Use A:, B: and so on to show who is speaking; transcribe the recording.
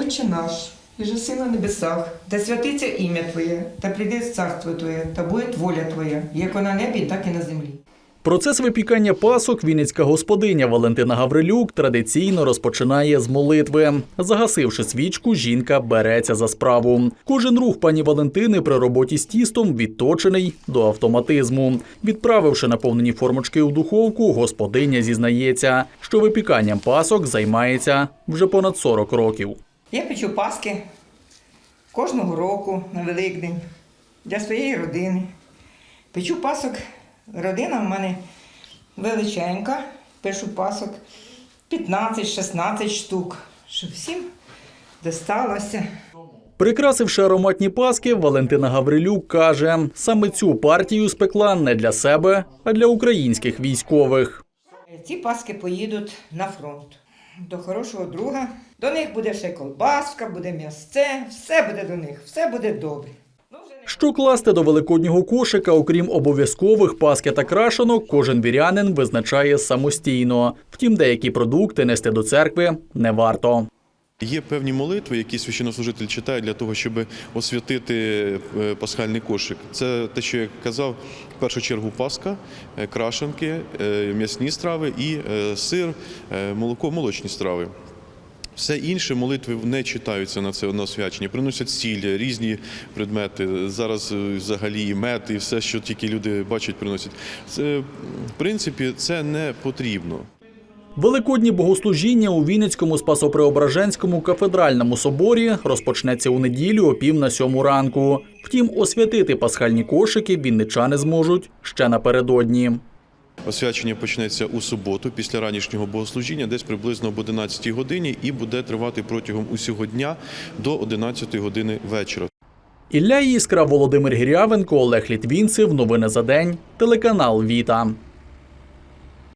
A: Отче наш, і же на небесах, да святиться ім'я Твоє, та прийде царство Твоє, та буде воля Твоя, як на небі, так і на землі.
B: Процес випікання пасок вінницька господиня Валентина Гаврилюк традиційно розпочинає з молитви. Загасивши свічку, жінка береться за справу. Кожен рух пані Валентини при роботі з тістом відточений до автоматизму. Відправивши наповнені формочки у духовку, господиня зізнається, що випіканням пасок займається вже понад 40 років.
A: Я печу паски кожного року на Великдень для своєї родини. Печу пасок. Родина в мене величенька, пишу пасок 15-16 штук, щоб всім досталося.
B: Прикрасивши ароматні паски, Валентина Гаврилюк каже, саме цю партію спекла не для себе, а для українських військових.
A: Ці паски поїдуть на фронт до хорошого друга. До них буде ще колбаска, буде м'ясце, все буде до них, все буде добре. Ну,
B: Що класти до великоднього кошика, окрім обов'язкових паски та крашенок, кожен вірянин визначає самостійно. Втім, деякі продукти нести до церкви не варто.
C: Є певні молитви, які священнослужитель читає для того, щоб освятити е, пасхальний кошик. Це те, що я казав, в першу чергу паска, е, крашенки, е, м'ясні страви і сир, молоко, молочні страви. Все інше молитви не читаються на це на освячення. Приносять сіль, різні предмети. Зараз взагалі і мед, і все, що тільки люди бачать, приносять. Це, в принципі, це не потрібно.
B: Великодні богослужіння у Вінницькому Спасопреображенському кафедральному соборі розпочнеться у неділю о пів на сьому ранку. Втім, освятити пасхальні кошики вінничани зможуть ще напередодні.
C: Освячення почнеться у суботу після ранішнього богослужіння, десь приблизно об 11 годині, і буде тривати протягом усього дня до 11 години вечора.
B: Ілля Іскра, Володимир Гірявенко, Олег Літвінцев. Новини за день. Телеканал Віта.